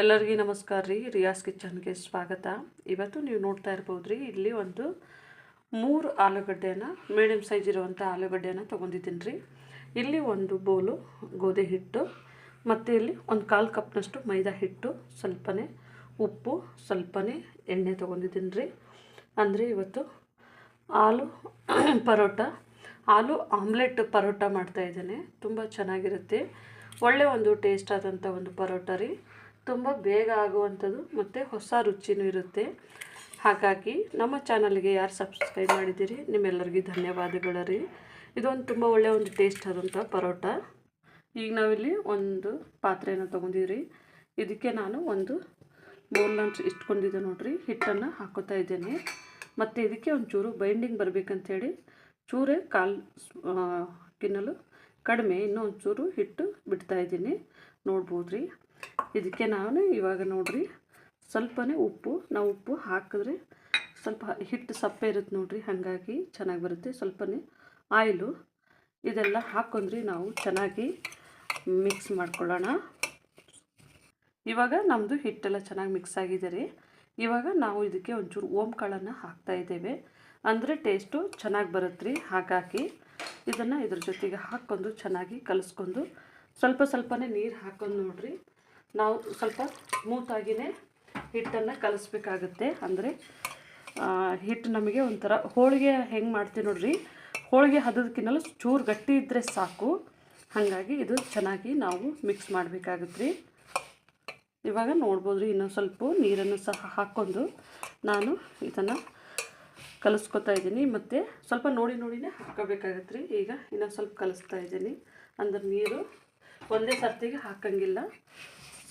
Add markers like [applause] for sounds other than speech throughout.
ಎಲ್ಲರಿಗೂ ನಮಸ್ಕಾರ ರೀ ರಿಯಾಸ್ ಕಿಚನ್ಗೆ ಸ್ವಾಗತ. ಇವತ್ತು ನೀವು ನೋಡ್ತಾ ಇರ್ಬೋದು ರೀ ಇಲ್ಲಿ ಒಂದು ಮೂರು ಆಲೂಗಡ್ಡೆನ ಮೀಡಿಯಮ್ ಸೈಜ್ ಇರುವಂಥ ಆಲೂಗಡ್ಡೆನ ತೊಗೊಂಡಿದ್ದೀನಿ ರೀ. ಇಲ್ಲಿ ಒಂದು ಬೋಲು ಗೋಧಿ ಹಿಟ್ಟು, ಮತ್ತು ಇಲ್ಲಿ ಒಂದು ಕಾಲು ಕಪ್ನಷ್ಟು ಮೈದಾ ಹಿಟ್ಟು, ಸ್ವಲ್ಪನೇ ಉಪ್ಪು, ಸ್ವಲ್ಪನೇ ಎಣ್ಣೆ ತೊಗೊಂಡಿದ್ದೀನಿ ರೀ. ಅಂದರೆ ಇವತ್ತು ಆಲೂ [coughs] ಪರೋಟ, ಆಲೂ ಆಮ್ಲೆಟ್ ಪರೋಟ ಮಾಡ್ತಾ ಇದ್ದೇನೆ, ತುಂಬ ಚೆನ್ನಾಗಿರುತ್ತೆ. ಒಳ್ಳೆ ಒಂದು ಟೇಸ್ಟ್ ಆದಂಥ ಒಂದು ಪರೋಟ ರೀ. ತುಂಬ ಬೇಗ ಆಗುವಂಥದ್ದು ಮತ್ತು ಹೊಸ ರುಚಿನೂ ಇರುತ್ತೆ. ಹಾಗಾಗಿ ನಮ್ಮ ಚಾನಲ್ಗೆ ಯಾರು ಸಬ್ಸ್ಕ್ರೈಬ್ ಮಾಡಿದ್ದೀರಿ, ನಿಮ್ಮೆಲ್ಲರಿಗೂ ಧನ್ಯವಾದಗಳು ರೀ. ಇದೊಂದು ತುಂಬ ಒಳ್ಳೆಯ ಒಂದು ಟೇಸ್ಟ್ ಆದಂಥ ಪರೋಟ. ಈಗ ನಾವಿಲ್ಲಿ ಒಂದು ಪಾತ್ರೆನ ತೊಗೊಂಡಿವ್ರಿ ಇದಕ್ಕೆ ನಾನು ಒಂದು ಬೌಲ್ನ ಇಟ್ಕೊಂಡಿದ್ದೆ ನೋಡಿರಿ. ಹಿಟ್ಟನ್ನು ಹಾಕೋತಾ ಇದ್ದೇನೆ. ಮತ್ತು ಇದಕ್ಕೆ ಒಂಚೂರು ಬೈಂಡಿಂಗ್ ಬರಬೇಕಂಥೇಳಿ ಚೂರೇ ಕಾಲು ಕಿನ್ನಲು ಕಡಿಮೆ ಇನ್ನೂ ಒಂಚೂರು ಹಿಟ್ಟು ಬಿಡ್ತಾ ಇದ್ದೀನಿ. ನೋಡ್ಬೋದು ರೀ. ಇದಕ್ಕೆ ನಾನು ಇವಾಗ ನೋಡ್ರಿ ಸ್ವಲ್ಪನೇ ಉಪ್ಪು, ನಾವು ಉಪ್ಪು ಹಾಕಿದ್ರೆ ಸ್ವಲ್ಪ ಹಿಟ್ಟು ಸಪ್ಪೆ ಇರುತ್ತೆ ನೋಡ್ರಿ, ಹಾಗಾಗಿ ಚೆನ್ನಾಗಿ ಬರುತ್ತೆ. ಸ್ವಲ್ಪನೇ ಆಯಿಲು, ಇದೆಲ್ಲ ಹಾಕೊಂಡ್ರಿ ನಾವು ಚೆನ್ನಾಗಿ ಮಿಕ್ಸ್ ಮಾಡ್ಕೊಳ್ಳೋಣ. ಇವಾಗ ನಮ್ಮದು ಹಿಟ್ಟೆಲ್ಲ ಚೆನ್ನಾಗಿ ಮಿಕ್ಸ್ ಆಗಿದೆ ರೀ. ಇವಾಗ ನಾವು ಇದಕ್ಕೆ ಒಂಚೂರು ಓಮ್ ಕಾಳನ್ನು ಹಾಕ್ತಾ ಇದ್ದೇವೆ. ಅಂದರೆ ಟೇಸ್ಟು ಚೆನ್ನಾಗಿ ಬರುತ್ತೆ ರೀ, ಹಾಗಾಗಿ ಇದನ್ನು ಇದ್ರ ಜೊತೆಗೆ ಹಾಕ್ಕೊಂಡು ಚೆನ್ನಾಗಿ ಕಲಿಸ್ಕೊಂಡು ಸ್ವಲ್ಪ ಸ್ವಲ್ಪನೇ ನೀರು ಹಾಕೊಂಡು ನೋಡ್ರಿ. ನಾವು ಸ್ವಲ್ಪ ಸ್ಮೂತಾಗಿಯೇ ಹಿಟ್ಟನ್ನು ಕಲಿಸ್ಬೇಕಾಗುತ್ತೆ. ಅಂದರೆ ಹಿಟ್ಟು ನಮಗೆ ಒಂಥರ ಹೋಳಿಗೆ ಹೆಂಗೆ ಮಾಡ್ತೀವಿ ನೋಡ್ರಿ. ಹೋಳಿಗೆ ಹದದಕ್ಕಿನ್ನಲ್ಲ ಚೂರು ಗಟ್ಟಿ ಇದ್ದರೆ ಸಾಕು. ಹಾಗಾಗಿ ಇದು ಚೆನ್ನಾಗಿ ನಾವು ಮಿಕ್ಸ್ ಮಾಡಬೇಕಾಗುತ್ತೆ. ರೀ ಇವಾಗ ನೋಡ್ಬೋದು ರೀ ಇನ್ನೊಂದು ಸ್ವಲ್ಪ ನೀರನ್ನು ಸಹ ಹಾಕ್ಕೊಂಡು ನಾನು ಇದನ್ನು ಕಲಿಸ್ಕೊತಾ ಇದ್ದೀನಿ. ಮತ್ತು ಸ್ವಲ್ಪ ನೋಡಿ ನೋಡಿನೇ ಹಾಕೋಬೇಕಾಗತ್ತೆ ರೀ ಈಗ ಇನ್ನೊಂದು ಸ್ವಲ್ಪ ಕಲಿಸ್ತಾ ಇದ್ದೀನಿ. ಅಂದ್ರೆ ನೀರು ಒಂದೇ ಸರ್ತಿಗೆ ಹಾಕಂಗಿಲ್ಲ.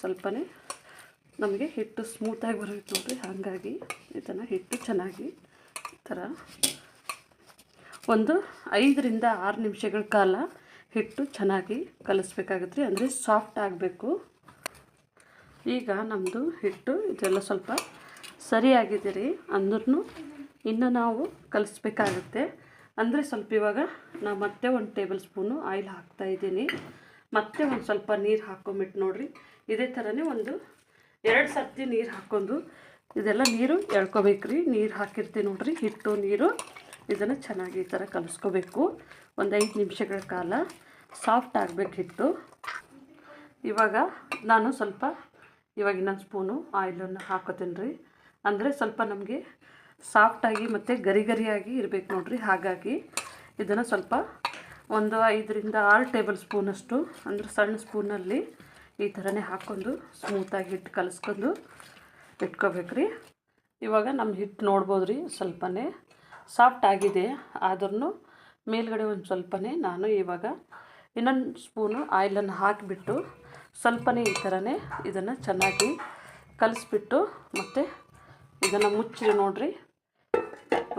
ಸ್ವಲ್ಪನೇ ನಮಗೆ ಹಿಟ್ಟು ಸ್ಮೂತಾಗಿ ಬರುತ್ತೆ ನೋಡಿರಿ, ಹಾಗಾಗಿ ಇದನ್ನು ಹಿಟ್ಟು ಚೆನ್ನಾಗಿ ಈ ಥರ ಒಂದು ಐದರಿಂದ ಆರು ನಿಮಿಷಗಳ ಕಾಲ ಹಿಟ್ಟು ಚೆನ್ನಾಗಿ ಕಲಿಸ್ಬೇಕಾಗತ್ತೆ ರೀ. ಅಂದರೆ ಸಾಫ್ಟ್ ಆಗಬೇಕು. ಈಗ ನಮ್ಮದು ಹಿಟ್ಟು ಇದೆಲ್ಲ ಸ್ವಲ್ಪ ಸರಿಯಾಗಿದೆ ರೀ ಅಂದ್ರೂ ಇನ್ನು ನಾವು ಕಲಿಸ್ಬೇಕಾಗುತ್ತೆ. ಅಂದರೆ ಸ್ವಲ್ಪ ಇವಾಗ ನಾವು ಮತ್ತೆ ಒಂದು ಟೇಬಲ್ ಸ್ಪೂನು ಆಯಿಲ್ ಹಾಕ್ತಾಯಿದ್ದೀನಿ ಮತ್ತೆ ಒಂದು ಸ್ವಲ್ಪ ನೀರು ಹಾಕೊಂಬಿಟ್ಟು ನೋಡಿರಿ. ಇದೇ ಥರನೇ ಒಂದು ಎರಡು ಸರ್ತಿ ನೀರು ಹಾಕ್ಕೊಂಡು ಇದೆಲ್ಲ ನೀರು ಎಳ್ಕೊಬೇಕು ರೀ. ನೀರು ಹಾಕಿರ್ತೀವಿ ನೋಡಿರಿ, ಹಿಟ್ಟು, ನೀರು. ಇದನ್ನು ಚೆನ್ನಾಗಿ ಈ ಥರ ಕಲಿಸ್ಕೋಬೇಕು. ಒಂದು ಐದು ನಿಮಿಷಗಳ ಕಾಲ ಸಾಫ್ಟ್ ಆಗಬೇಕು ಹಿಟ್ಟು. ಇವಾಗ ನಾನು ಸ್ವಲ್ಪ, ಇವಾಗ ಇನ್ನೊಂದು ಸ್ಪೂನು ಆಯಿಲನ್ನು ಹಾಕೋತೀನಿ ರೀ. ಅಂದರೆ ಸ್ವಲ್ಪ ನಮಗೆ ಸಾಫ್ಟಾಗಿ ಮತ್ತು ಗರಿ ಗರಿಯಾಗಿ ಇರಬೇಕು ನೋಡಿರಿ. ಹಾಗಾಗಿ ಇದನ್ನು ಸ್ವಲ್ಪ ಒಂದು ಐದರಿಂದ ಆರು ಟೇಬಲ್ ಸ್ಪೂನಷ್ಟು, ಅಂದರೆ ಸಣ್ಣ ಸ್ಪೂನಲ್ಲಿ ಈ ಥರನೇ ಹಾಕ್ಕೊಂಡು ಸ್ಮೂತಾಗಿ ಹಿಟ್ಟು ಕಲಿಸ್ಕೊಂಡು ಇಟ್ಕೋಬೇಕ್ರಿ. ಇವಾಗ ನಮ್ಮ ಹಿಟ್ಟು ನೋಡ್ಬೋದು ರೀ ಸ್ವಲ್ಪನೇ ಸಾಫ್ಟ್ ಆಗಿದೆ. ಆದ್ರೂ ಮೇಲ್ಗಡೆ ಒಂದು ಸ್ವಲ್ಪನೇ ನಾನು ಇವಾಗ ಇನ್ನೊಂದು ಸ್ಪೂನು ಆಯಿಲನ್ನು ಹಾಕಿಬಿಟ್ಟು ಸ್ವಲ್ಪನೇ ಈ ಥರನೇ ಇದನ್ನು ಚೆನ್ನಾಗಿ ಕಲಿಸ್ಬಿಟ್ಟು ಮತ್ತು ಇದನ್ನು ಮುಚ್ಚಿ ನೋಡಿರಿ.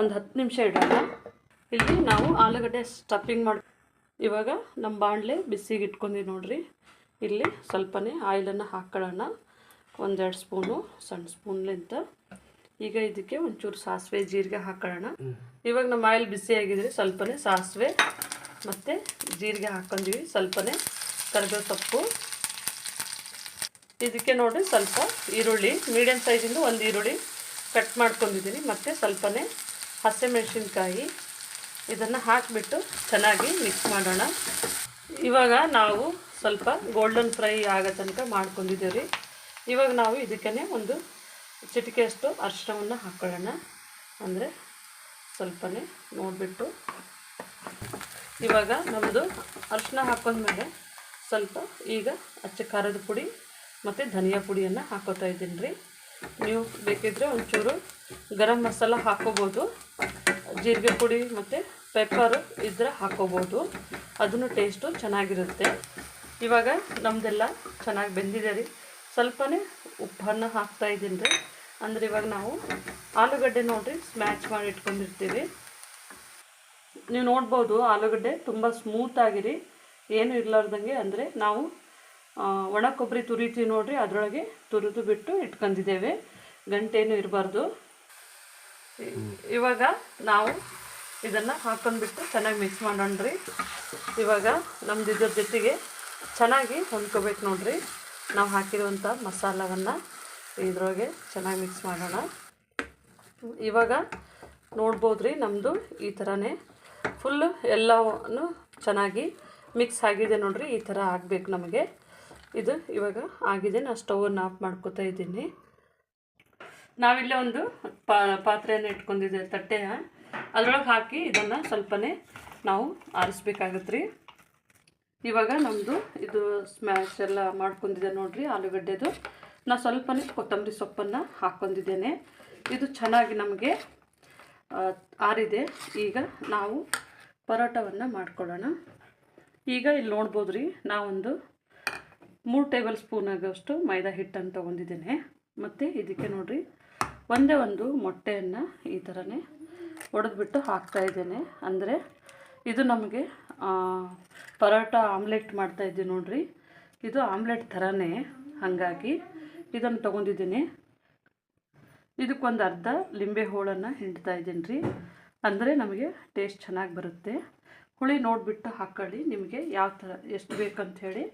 ಒಂದು ಹತ್ತು ನಿಮಿಷ ಇಡೋಣ. ಇಲ್ಲಿ ನಾವು ಆಲೂಗಡ್ಡೆ ಸ್ಟಫಿಂಗ್ ಮಾಡಿ ಇವಾಗ ನಮ್ಮ ಬಾಣಲೆ ಬಿಸಿಗೆ ಇಟ್ಕೊಂಡಿ ನೋಡಿರಿ. ಇಲ್ಲಿ ಸ್ವಲ್ಪನೇ ಆಯಿಲನ್ನು ಹಾಕ್ಕೊಳ್ಳೋಣ ಒಂದೆರಡು ಸ್ಪೂನು ಸಣ್ಣ ಸ್ಪೂನ್ಲಿಂತ ಈಗ ಇದಕ್ಕೆ ಒಂಚೂರು ಸಾಸಿವೆ ಜೀರಿಗೆ ಹಾಕೊಳ್ಳೋಣ. ಇವಾಗ ನಮ್ಮ ಆಯಿಲ್ ಬಿಸಿ ಆಗಿದ್ರೆ ಸ್ವಲ್ಪನೇ ಸಾಸಿವೆ ಮತ್ತು ಜೀರಿಗೆ ಹಾಕ್ಕೊಂಡಿವಿ. ಸ್ವಲ್ಪನೇ ಕರಿಬೇವು ಸೊಪ್ಪು. ಇದಕ್ಕೆ ನೋಡಿ ಸ್ವಲ್ಪ ಈರುಳ್ಳಿ. ಮೀಡಿಯಮ್ ಸೈಜಿಂದು ಒಂದು ಈರುಳ್ಳಿ ಕಟ್ ಮಾಡ್ಕೊಂಡಿದ್ದೀನಿ. ಮತ್ತು ಸ್ವಲ್ಪನೇ ಹಸಿಮೆಣಸಿನ್ಕಾಯಿ. ಇದನ್ನು ಹಾಕಿಬಿಟ್ಟು ಚೆನ್ನಾಗಿ ಮಿಕ್ಸ್ ಮಾಡೋಣ. ಇವಾಗ ನಾವು ಸ್ವಲ್ಪ ಗೋಲ್ಡನ್ ಫ್ರೈ ಆಗೋ ತನಕ ಮಾಡ್ಕೊಂಡಿದ್ದೀವಿ ರೀ ಇವಾಗ ನಾವು ಇದಕ್ಕೇ ಒಂದು ಚಿಟಿಕೆಯಷ್ಟು ಅರಿಶಿಣವನ್ನು ಹಾಕ್ಕೊಳ್ಳೋಣ ಅಂದರೆ ಸ್ವಲ್ಪನೇ ನೋಡಿಬಿಟ್ಟು. ಇವಾಗ ನಮ್ಮದು ಅರಿಶಿಣ ಹಾಕೊಂಡ್ಮೇಲೆ ಸ್ವಲ್ಪ ಈಗ ಅಚ್ಚ ಖಾರದ ಪುಡಿ ಮತ್ತು ಧನಿಯಾ ಪುಡಿಯನ್ನು ಹಾಕೋತಾ ಇದ್ದೀನಿ ರೀ ನೀವು ಬೇಕಿದ್ದರೆ ಒಂಚೂರು ಗರಂ ಮಸಾಲ ಹಾಕೋಬೋದು. ಜೀರಿಗೆ ಪುಡಿ ಮತ್ತು ಪೆಪ್ಪರು ಇದ್ರೆ ಹಾಕೋಬೋದು. ಅದನ್ನು ಟೇಸ್ಟು ಚೆನ್ನಾಗಿರುತ್ತೆ. ಇವಾಗ ನಮ್ಮದೆಲ್ಲ ಚೆನ್ನಾಗಿ ಬೆಂದಿದೆ ರೀ. ಸ್ವಲ್ಪನೇ ಉಪ್ಪನ್ನು ಹಾಕ್ತಾ ಇದ್ದೀನಿ ರೀ. ಅಂದರೆ ಇವಾಗ ನಾವು ಆಲೂಗಡ್ಡೆ ನೋಡಿರಿ ಸ್ಮ್ಯಾಚ್ ಮಾಡಿ ಇಟ್ಕೊಂಡಿರ್ತೀವಿ. ನೀವು ನೋಡ್ಬೋದು ಆಲೂಗಡ್ಡೆ ತುಂಬ ಸ್ಮೂತಾಗಿರಿ ಏನು ಇರಲಾರ್ದಂಗೆ ಅಂದರೆ ನಾವು ಒಣ ಕೊಬ್ಬರಿ ತುರಿತೀವಿ ನೋಡಿರಿ, ಅದರೊಳಗೆ ತುರಿದು ಬಿಟ್ಟು ಇಟ್ಕೊಂಡಿದ್ದೇವೆ. ಗಂಟೇನು ಇರಬಾರ್ದು. ಇವಾಗ ನಾವು ಇದನ್ನು ಹಾಕೊಂಡ್ಬಿಟ್ಟು ಚೆನ್ನಾಗಿ ಮಿಕ್ಸ್ ಮಾಡೋಣ ರೀ ಇವಾಗ ನಮ್ದು ಇದ್ರ ಜೊತೆಗೆ ಚೆನ್ನಾಗಿ ಹೊಂದ್ಕೋಬೇಕು ನೋಡಿರಿ. ನಾವು ಹಾಕಿರುವಂಥ ಮಸಾಲವನ್ನು ಇದ್ರೊಳಗೆ ಚೆನ್ನಾಗಿ ಮಿಕ್ಸ್ ಮಾಡೋಣ. ಇವಾಗ ನೋಡ್ಬೋದು ರೀ ನಮ್ಮದು ಈ ಥರನೇ ಫುಲ್ಲು ಎಲ್ಲವನ್ನು ಚೆನ್ನಾಗಿ ಮಿಕ್ಸ್ ಆಗಿದೆ ನೋಡಿರಿ. ಈ ಥರ ಆಗಬೇಕು ನಮಗೆ. ಇದು ಇವಾಗ ಆಗಿದೆ. ನಾನು ಸ್ಟವನ್ನು ಆಫ್ ಮಾಡ್ಕೋತಾ ಇದ್ದೀನಿ. ನಾವಿಲ್ಲೇ ಒಂದು ಪಾತ್ರೆಯನ್ನು ಇಟ್ಕೊಂಡಿದ್ದೆ ತಟ್ಟೆಯ. ಅದರೊಳಗೆ ಹಾಕಿ ಇದನ್ನು ಸ್ವಲ್ಪನೇ ನಾವು ಆರಿಸ್ಬೇಕಾಗತ್ತೆ ರೀ ಇವಾಗ ನಮ್ಮದು ಇದು ಸ್ಮ್ಯಾಶ್ ಎಲ್ಲ ಮಾಡ್ಕೊಂಡಿದ್ದೆ ನೋಡಿರಿ ಆಲೂಗಡ್ಡೆದು. ನಾನು ಸ್ವಲ್ಪನೇ ಕೊತ್ತಂಬರಿ ಸೊಪ್ಪನ್ನು ಹಾಕ್ಕೊಂಡಿದ್ದೇನೆ. ಇದು ಚೆನ್ನಾಗಿ ನಮಗೆ ಆರಿದೆ. ಈಗ ನಾವು ಪರೋಟವನ್ನು ಮಾಡ್ಕೊಳ್ಳೋಣ. ಈಗ ಇಲ್ಲಿ ನೋಡ್ಬೋದು ರೀ ನಾವೊಂದು ಮೂರು ಟೇಬಲ್ ಸ್ಪೂನ್ ಆಗೋಷ್ಟು ಮೈದಾ ಹಿಟ್ಟನ್ನು ತೊಗೊಂಡಿದ್ದೇನೆ. ಮತ್ತು ಇದಕ್ಕೆ ನೋಡಿರಿ, ಒಂದೇ ಒಂದು ಮೊಟ್ಟೆಯನ್ನು ಈ ಥರನೇ ಒಡೆದ್ಬಿಟ್ಟು ಹಾಕ್ತಾಯಿದ್ದೇನೆ ಅಂದರೆ ಇದು ನಮಗೆ ಪರೋಟ ಆಮ್ಲೆಟ್ ಮಾಡ್ತಾ ಇದ್ದೀವಿ ನೋಡ್ರಿ. ಇದು ಆಮ್ಲೆಟ್ ಥರನೇ ಹಾಗಾಗಿ ಇದನ್ನು ತೊಗೊಂಡಿದ್ದೀನಿ. ಇದಕ್ಕೊಂದು ಅರ್ಧ ಲಿಂಬೆ ಹೋಳನ್ನು ಹಿಂಡ್ತಾ ಇದ್ದೀನಿ ರೀ. ಅಂದರೆ ನಮಗೆ ಟೇಸ್ಟ್ ಚೆನ್ನಾಗಿ ಬರುತ್ತೆ. ಹುಳಿ ನೋಡಿಬಿಟ್ಟು ಹಾಕ್ಕೊಳ್ಳಿ ನಿಮಗೆ ಯಾವ ಥರ ಎಷ್ಟು ಬೇಕಂಥೇಳಿ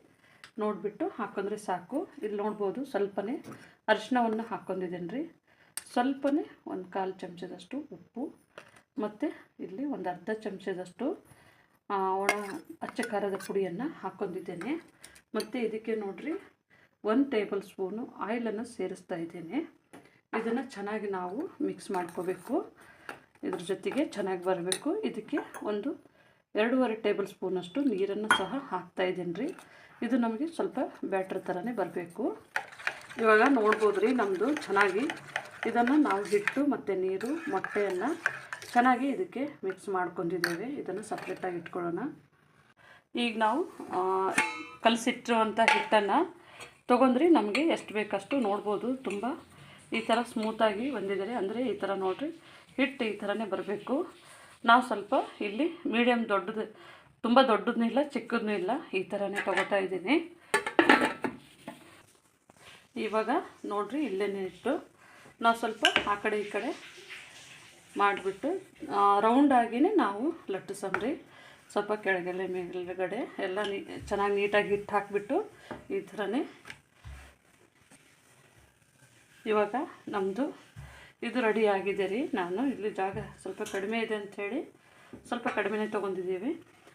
ನೋಡಿಬಿಟ್ಟು ಹಾಕೊಂಡ್ರೆ ಸಾಕು. ಇಲ್ಲಿ ನೋಡ್ಬೋದು ಸ್ವಲ್ಪನೇ ಅರಿಶಿನವನ್ನು ಹಾಕ್ಕೊಂಡಿದ್ದೀನಿ ರೀ. ಸ್ವಲ್ಪನೇ ಒಂದು ಕಾಲು ಚಮಚದಷ್ಟು ಉಪ್ಪು. ಮತ್ತು ಇಲ್ಲಿ ಒಂದು ಅರ್ಧ ಚಮಚದಷ್ಟು ಒಣ ಅಚ್ಚ ಖಾರದ ಪುಡಿಯನ್ನು ಹಾಕ್ಕೊಂಡಿದ್ದೇನೆ. ಮತ್ತು ಇದಕ್ಕೆ ನೋಡಿರಿ, ಒಂದು ಟೇಬಲ್ ಸ್ಪೂನು ಆಯಿಲನ್ನು ಸೇರಿಸ್ತಾ ಇದ್ದೇನೆ. ಇದನ್ನು ಚೆನ್ನಾಗಿ ನಾವು ಮಿಕ್ಸ್ ಮಾಡ್ಕೋಬೇಕು. ಇದ್ರ ಜೊತೆಗೆ ಚೆನ್ನಾಗಿ ಬರಬೇಕು. ಇದಕ್ಕೆ ಒಂದು ಎರಡೂವರೆ ಟೇಬಲ್ ಸ್ಪೂನಷ್ಟು ನೀರನ್ನು ಸಹ ಹಾಕ್ತಾ ಇದ್ದೀನಿ ರೀ. ಇದು ನಮಗೆ ಸ್ವಲ್ಪ ಬ್ಯಾಟ್ರ್ ಥರನೇ ಬರಬೇಕು. ಇವಾಗ ನೋಡ್ಬೋದು ರೀ ನಮ್ಮದು ಚೆನ್ನಾಗಿ ಇದನ್ನು ನಾವು ಹಿಟ್ಟು ಮತ್ತು ನೀರು, ಮೊಟ್ಟೆಯನ್ನು ಚೆನ್ನಾಗಿ ಇದಕ್ಕೆ ಮಿಕ್ಸ್ ಮಾಡ್ಕೊಂಡಿದ್ದೇವೆ. ಇದನ್ನು ಸಪ್ರೇಟಾಗಿ ಇಟ್ಕೊಳ್ಳೋಣ. ಈಗ ನಾವು ಕಲಸಿಟ್ಟಿರುವಂಥ ಹಿಟ್ಟನ್ನು ತೊಗೊಂಡ್ರಿ ನಮಗೆ ಎಷ್ಟು ಬೇಕಷ್ಟು ನೋಡ್ಬೋದು. ತುಂಬ ಈ ಥರ ಸ್ಮೂತಾಗಿ ಬಂದಿದ್ದಾರೆ ಅಂದರೆ ಈ ಥರ ನೋಡಿರಿ ಹಿಟ್ಟು ಈ ಥರನೇ ಬರಬೇಕು. ನಾವು ಸ್ವಲ್ಪ ಇಲ್ಲಿ ಮೀಡಿಯಮ್ ದೊಡ್ಡದು, ತುಂಬ ದೊಡ್ಡದನ್ನೂ ಇಲ್ಲ ಚಿಕ್ಕದನ್ನೂ ಇಲ್ಲ, ಈ ಥರನೇ ತೊಗೋತಾ ಇದ್ದೀನಿ. ಇವಾಗ ನೋಡಿರಿ ಇಲ್ಲೇ ಇಟ್ಟು ನಾವು ಸ್ವಲ್ಪ ಆ ಕಡೆ ಈ ಕಡೆ ಮಾಡಿಬಿಟ್ಟು ರೌಂಡಾಗಿಯೇ ನಾವು ಲಟ್ಟು ಲಟ್ಟಿಸಮ್ರಿ ಸ್ವಲ್ಪ ಕೆಳಗೆಲ್ಲ ಮೇಲುಗಡೆ ಎಲ್ಲ ನೀ, ಚೆನ್ನಾಗಿ ನೀಟಾಗಿ ಹಿಟ್ಟು ಹಾಕಿಬಿಟ್ಟು ಈ ಥರನೇ ಇವಾಗ ನಮ್ಮದು ಇದು ರೆಡಿ ಆಗಿದೆ ರೀ. ನಾನು ಇಲ್ಲಿ ಜಾಗ ಸ್ವಲ್ಪ ಕಡಿಮೆ ಇದೆ ಅಂಥೇಳಿ ಸ್ವಲ್ಪ ಕಡಿಮೆನೇ ತೊಗೊಂಡಿದ್ದೀವಿ.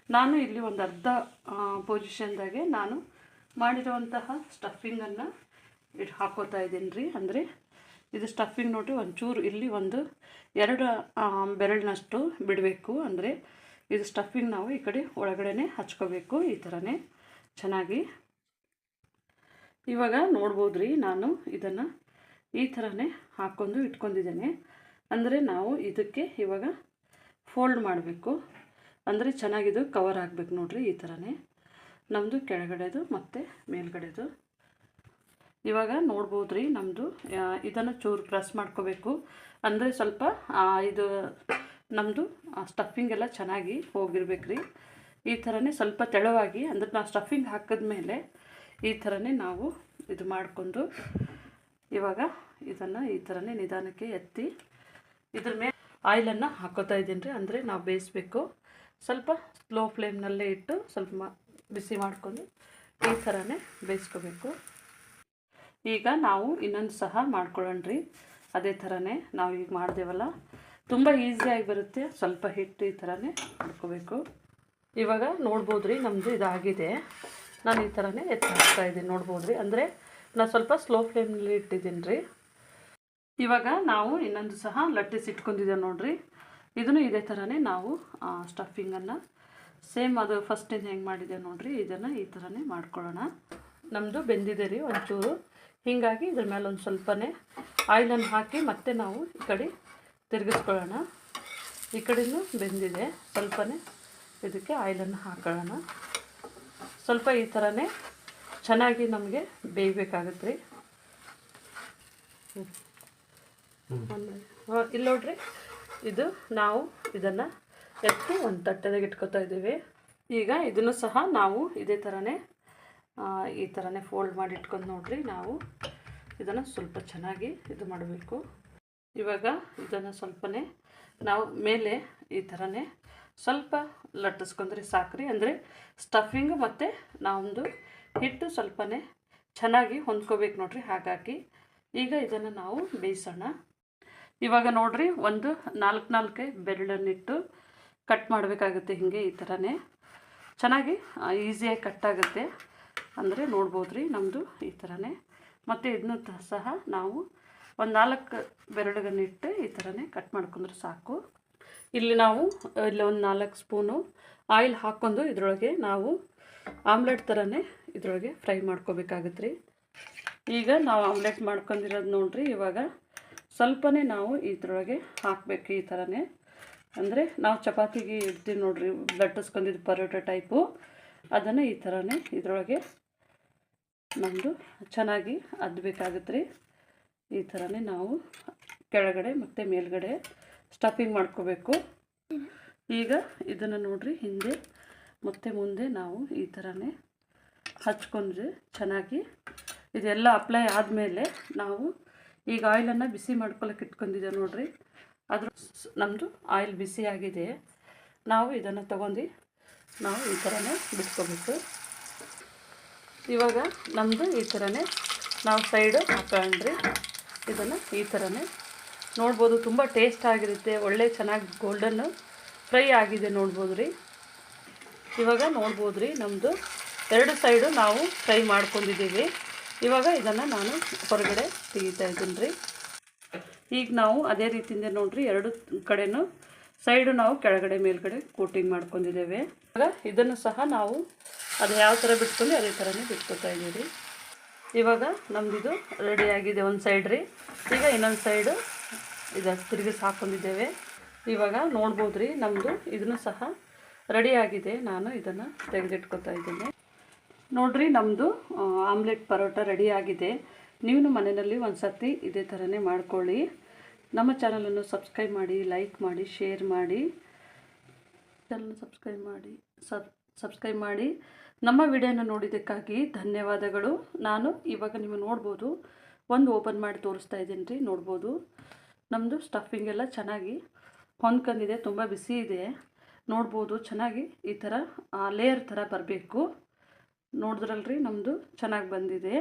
ನಾನು ಇಲ್ಲಿ ಒಂದು ಅರ್ಧ ಪೊಸಿಷನ್ದಾಗೆ ನಾನು ಮಾಡಿರುವಂತಹ ಸ್ಟಫಿಂಗನ್ನು ಇಟ್ಟು ಹಾಕೋತಾ ಇದ್ದೀನಿ ರೀ. ಅಂದರೆ ಇದು ಸ್ಟಫಿಂಗ್ ನೋಡಿರಿ ಒಂಚೂರು ಇಲ್ಲಿ ಒಂದು ಎರಡು ಬೆರಳಿನಷ್ಟು ಬಿಡಬೇಕು. ಅಂದರೆ ಇದು ಸ್ಟಫಿಂಗ್ ನಾವು ಈ ಕಡೆ ಒಳಗಡೆ ಹಚ್ಕೋಬೇಕು. ಈ ಥರನೇ ಚೆನ್ನಾಗಿ. ಇವಾಗ ನೋಡ್ಬೋದು ರೀ ನಾನು ಇದನ್ನು ಈ ಥರನೇ ಹಾಕ್ಕೊಂಡು ಇಟ್ಕೊಂಡಿದ್ದೇನೆ. ಅಂದರೆ ನಾವು ಇದಕ್ಕೆ ಇವಾಗ ಫೋಲ್ಡ್ ಮಾಡಬೇಕು. ಅಂದರೆ ಚೆನ್ನಾಗಿದು ಕವರ್ ಆಗಬೇಕು ನೋಡಿರಿ ಈ ಥರನೇ ನಮ್ಮದು ಕೆಳಗಡೆದು ಮತ್ತು ಮೇಲ್ಗಡೆದು. ಇವಾಗ ನೋಡ್ಬೋದು ರೀ ನಮ್ಮದು ಇದನ್ನು ಚೂರು ಪ್ರೆಸ್ ಮಾಡ್ಕೋಬೇಕು. ಅಂದರೆ ಸ್ವಲ್ಪ ಇದು ನಮ್ಮದು ಸ್ಟಫಿಂಗ್ ಎಲ್ಲ ಚೆನ್ನಾಗಿ ಹೋಗಿರ್ಬೇಕು ರೀ ಈ ಥರನೇ ಸ್ವಲ್ಪ ತೆಳುವಾಗಿ, ಅಂದರೆ ನಾವು ಸ್ಟಫಿಂಗ್ ಹಾಕಿದ ಮೇಲೆ ಈ ಥರನೇ ನಾವು ಇದು ಮಾಡಿಕೊಂಡು ಇವಾಗ ಇದನ್ನು ಈ ಥರನೇ ನಿಧಾನಕ್ಕೆ ಎತ್ತಿ ಇದ್ರ ಮೇಲೆ ಆಯಿಲನ್ನು ಹಾಕೋತಾ ಇದ್ದೀನಿ ರೀ ಅಂದರೆ ನಾವು ಬೇಯಿಸ್ಬೇಕು. ಸ್ವಲ್ಪ ಸ್ಲೋ ಫ್ಲೇಮ್ನಲ್ಲೇ ಇಟ್ಟು ಸ್ವಲ್ಪ ಬಿಸಿ ಮಾಡಿಕೊಂಡು ಈ ಥರನೇ ಬೇಯಿಸ್ಕೋಬೇಕು. ಈಗ ನಾವು ಇನ್ನೊಂದು ಸಹ ಮಾಡ್ಕೊಳ್ಳೋಣ ರೀ ಅದೇ ಥರನೇ ನಾವು ಈಗ ಮಾಡ್ದೇವಲ್ಲ. ತುಂಬ ಈಸಿಯಾಗಿ ಬರುತ್ತೆ. ಸ್ವಲ್ಪ ಹಿಟ್ಟು ಈ ಥರನೇ ಮಾಡ್ಕೋಬೇಕು. ಇವಾಗ ನೋಡ್ಬೋದು ರೀ ನಮ್ಮದು ಇದಾಗಿದೆ. ನಾನು ಈ ಥರನೇ ಎತ್ತಿ ಇದ್ದೀನಿ ನೋಡ್ಬೋದು ರೀ ಅಂದರೆ ನಾನು ಸ್ವಲ್ಪ ಸ್ಲೋ ಫ್ಲೇಮ್ನಲ್ಲಿ ಇಟ್ಟಿದ್ದೀನಿ ರೀ ಇವಾಗ ನಾವು ಇನ್ನೊಂದು ಸಹ ಲಟ್ಟಿಸಿ ಇಟ್ಕೊಂಡಿದ್ದೇವೆ ನೋಡಿರಿ. ಇದನ್ನು ಇದೇ ಥರನೇ ನಾವು ಸ್ಟಫಿಂಗನ್ನು ಸೇಮ್ ಅದು ಫಸ್ಟಿಂದ ಹೆಂಗೆ ಮಾಡಿದೆ ನೋಡಿರಿ. ಇದನ್ನು ಈ ಥರನೇ ಮಾಡ್ಕೊಳ್ಳೋಣ. ನಮ್ಮದು ಬೆಂದಿದೆ ರೀ ಒಂಚೂರು. ಹೀಗಾಗಿ ಇದ್ರ ಮೇಲೆ ಒಂದು ಸ್ವಲ್ಪನೇ ಆಯಿಲನ್ನು ಹಾಕಿ ಮತ್ತೆ ನಾವು ಈ ಕಡೆ ತಿರುಗಿಸ್ಕೊಳ್ಳೋಣ. ಈ ಕಡೆಯೂ ಬೆಂದಿದೆ. ಸ್ವಲ್ಪನೇ ಇದಕ್ಕೆ ಆಯಿಲನ್ನು ಹಾಕೊಳ್ಳೋಣ. ಸ್ವಲ್ಪ ಈ ಥರನೇ ಚೆನ್ನಾಗಿ ನಮಗೆ ಬೇಯಬೇಕಾಗತ್ತೆ ರೀ. ಇಲ್ಲಿ ನೋಡ್ರಿ, ಇದು ನಾವು ಇದನ್ನು ಎತ್ತಿ ಒಂದು ತಟ್ಟೆದಾಗ ಇಟ್ಕೋತಾ ಇದ್ದೀವಿ. ಈಗ ಇದನ್ನು ಸಹ ನಾವು ಇದೇ ಥರನೇ ಈ ಥರನೇ ಫೋಲ್ಡ್ ಮಾಡಿ ಇಟ್ಕೊಂಡು ನೋಡ್ರಿ ನಾವು. ಇದನ್ನು ಸ್ವಲ್ಪ ಚೆನ್ನಾಗಿ ಇದು ಮಾಡಬೇಕು. ಇವಾಗ ಇದನ್ನು ಸ್ವಲ್ಪನೇ ನಾವು ಮೇಲೆ ಈ ಥರನೇ ಸ್ವಲ್ಪ ಲಟ್ಟಿಸ್ಕೊಂಡ್ರೆ ಸಾಕ್ರಿ. ಅಂದರೆ ಸ್ಟಫಿಂಗ್ ಮತ್ತು ನಾವೊಂದು ಹಿಟ್ಟು ಸ್ವಲ್ಪನೇ ಚೆನ್ನಾಗಿ ಹೊಂದ್ಕೋಬೇಕು ನೋಡ್ರಿ. ಹಾಗಾಗಿ ಈಗ ಇದನ್ನು ನಾವು ಬೇಯಿಸೋಣ. ಇವಾಗ ನೋಡ್ರಿ ಒಂದು ನಾಲ್ಕು ನಾಲ್ಕೆ ಬೆರಳನ್ನಿಟ್ಟು ಕಟ್ ಮಾಡಬೇಕಾಗುತ್ತೆ ಹೀಗೆ ಈ ಥರನೇ ಚೆನ್ನಾಗಿ ಈಸಿಯಾಗಿ ಕಟ್ ಆಗುತ್ತೆ. ಅಂದರೆ ನೋಡ್ಬೋದು ರೀ ನಮ್ಮದು ಈ ಥರನೇ ಮತ್ತು ಇದನ್ನು ಸಹ ನಾವು ಒಂದು ನಾಲ್ಕು ಬೆರಳುಗನ್ನಿಟ್ಟು ಈ ಥರನೇ ಕಟ್ ಮಾಡ್ಕೊಂಡ್ರೆ ಸಾಕು. ಇಲ್ಲಿ ನಾವು, ಇಲ್ಲಿ ಒಂದು ನಾಲ್ಕು ಸ್ಪೂನು ಆಯಿಲ್ ಹಾಕ್ಕೊಂಡು ಇದರೊಳಗೆ ನಾವು ಆಮ್ಲೆಟ್ ಥರನೇ ಇದರೊಳಗೆ ಫ್ರೈ ಮಾಡ್ಕೋಬೇಕಾಗತ್ತೆ ರೀ ಈಗ ನಾವು ಆಮ್ಲೆಟ್ ಮಾಡ್ಕೊಂಡಿರೋದು ನೋಡ್ರಿ, ಇವಾಗ ಸ್ವಲ್ಪನೇ ನಾವು ಇದರೊಳಗೆ ಹಾಕಬೇಕು ಈ ಥರನೇ ಅಂದರೆ ನಾವು ಚಪಾತಿಗೆ ಇಡ್ತೀವಿ ನೋಡ್ರಿ ಲಟ್ಟಿಸ್ಕೊಂಡಿದ್ದು ಪರೋಟ ಟೈಪು. ಅದನ್ನು ಈ ಥರನೇ ಇದರೊಳಗೆ ನಮ್ಮದು ಚೆನ್ನಾಗಿ ಅದ್ಬೇಕಾಗುತ್ತೆ ರೀ ಈ ಥರನೇ ನಾವು ಕೆಳಗಡೆ ಮತ್ತು ಮೇಲ್ಗಡೆ ಸ್ಟಫಿಂಗ್ ಮಾಡ್ಕೋಬೇಕು. ಈಗ ಇದನ್ನು ನೋಡಿರಿ, ಹಿಂದೆ ಮತ್ತು ಮುಂದೆ ನಾವು ಈ ಥರನೇ ಹಚ್ಕೊಂಡ್ರೆ ಚೆನ್ನಾಗಿ ಇದೆಲ್ಲ ಅಪ್ಲೈ ಆದಮೇಲೆ ನಾವು ಈಗ ಆಯಿಲನ್ನು ಬಿಸಿ ಮಾಡ್ಕೊಳಕ್ಕೆ ಇಟ್ಕೊಂಡಿದ್ದೆ ನೋಡಿರಿ. ಅದ್ರ ನಮ್ಮದು ಆಯಿಲ್ ಬಿಸಿ ಆಗಿದೆ. ನಾವು ಇದನ್ನು ತಗೊಂಡು ನಾವು ಈ ಥರನೇ ಬಿಟ್ಕೋಬೇಕು. ಇವಾಗ ನಮ್ಮದು ಈ ಥರನೇ ನಾವು ಸೈಡು ಹಾಕೊಂಡ್ರಿ. ಇದನ್ನು ಈ ಥರನೇ ನೋಡ್ಬೋದು, ತುಂಬ ಟೇಸ್ಟ್ ಆಗಿರುತ್ತೆ, ಒಳ್ಳೆ ಚೆನ್ನಾಗಿ ಗೋಲ್ಡನ್ನು ಫ್ರೈ ಆಗಿದೆ ನೋಡ್ಬೋದು ರೀ ಇವಾಗ ನೋಡ್ಬೋದು ರೀ ನಮ್ಮದು ಎರಡು ಸೈಡು ನಾವು ಫ್ರೈ ಮಾಡ್ಕೊಂಡಿದ್ದೀವಿ. ಇವಾಗ ಇದನ್ನು ನಾನು ಹೊರಗಡೆ ತೆಗಿತಾ ಇದ್ದೀನಿ ರೀ ಈಗ ನಾವು ಅದೇ ರೀತಿಯಿಂದ ನೋಡ್ರಿ, ಎರಡು ಕಡೆನೂ ಸೈಡು ನಾವು ಕೆಳಗಡೆ ಮೇಲ್ಗಡೆ ಕೋಟಿಂಗ್ ಮಾಡ್ಕೊಂಡಿದ್ದೇವೆ. ಇದನ್ನು ಸಹ ನಾವು ಅದು ಯಾವ ಥರ ಬಿಟ್ಕೊಂಡು ಅದೇ ಥರನೇ ಬಿಟ್ಕೊತಾ ಇದ್ದೀವಿ ಇವಾಗ ನಮ್ಮದಿದು ಆಗಿದೆ ಒಂದು ಸೈಡ್ ರೀ. ಈಗ ಇನ್ನೊಂದು ಸೈಡು ಇದು ತಿರುಗಿಸಿ ಹಾಕ್ಕೊಂಡಿದ್ದೇವೆ ಇವಾಗ ನೋಡ್ಬೋದು ರೀ ನಮ್ಮದು ಇದನ್ನು ಸಹ ರೆಡಿ ಆಗಿದೆ. ನಾನು ಇದನ್ನು ತೆಗೆದಿಟ್ಕೊತಾ ಇದ್ದೀನಿ. ನೋಡ್ರಿ ನಮ್ಮದು ಆಮ್ಲೆಟ್ ಪರೋಟ ರೆಡಿ ಆಗಿದೆ. ನೀವು ಮನೆಯಲ್ಲಿ ಒಂದು ಸರ್ತಿ ಇದೇ ಥರನೇ ಮಾಡ್ಕೊಳ್ಳಿ. ನಮ್ಮ ಚಾನಲನ್ನು ಸಬ್ಸ್ಕ್ರೈಬ್ ಮಾಡಿ ಲೈಕ್ ಮಾಡಿ ಶೇರ್ ಮಾಡಿ. ಚಾನಲ್ ಸಬ್ಸ್ಕ್ರೈಬ್ ಮಾಡಿ. ಸಬ್ ಸಬ್ಸ್ಕ್ರೈಬ್ ಮಾಡಿ. ನಮ್ಮ ವಿಡಿಯೋನ ನೋಡಿದ್ದಕ್ಕಾಗಿ ಧನ್ಯವಾದಗಳು. ನಾನು ಇವಾಗ ನೀವು ನೋಡ್ಬೋದು. ಒಂದು ಓಪನ್ ಮಾಡಿ ತೋರಿಸ್ತಾ ಇದ್ದೀನಿ ರೀ, ನೋಡ್ಬೋದು. ನಮ್ಮದು ಸ್ಟಫಿಂಗ್ ಎಲ್ಲ ಚೆನ್ನಾಗಿ ಹೊಂದ್ಕೊಂಡಿದೆ ತುಂಬ ಬಿಸಿ ಇದೆ. ನೋಡ್ಬೋದು, ಚೆನ್ನಾಗಿ ಈ ಥರ ಲೇಯರ್ ಥರ ಬರಬೇಕು. ನೋಡಿದ್ರಲ್ರಿ ನಮ್ಮದು ಚೆನ್ನಾಗಿ ಬಂದಿದೆ.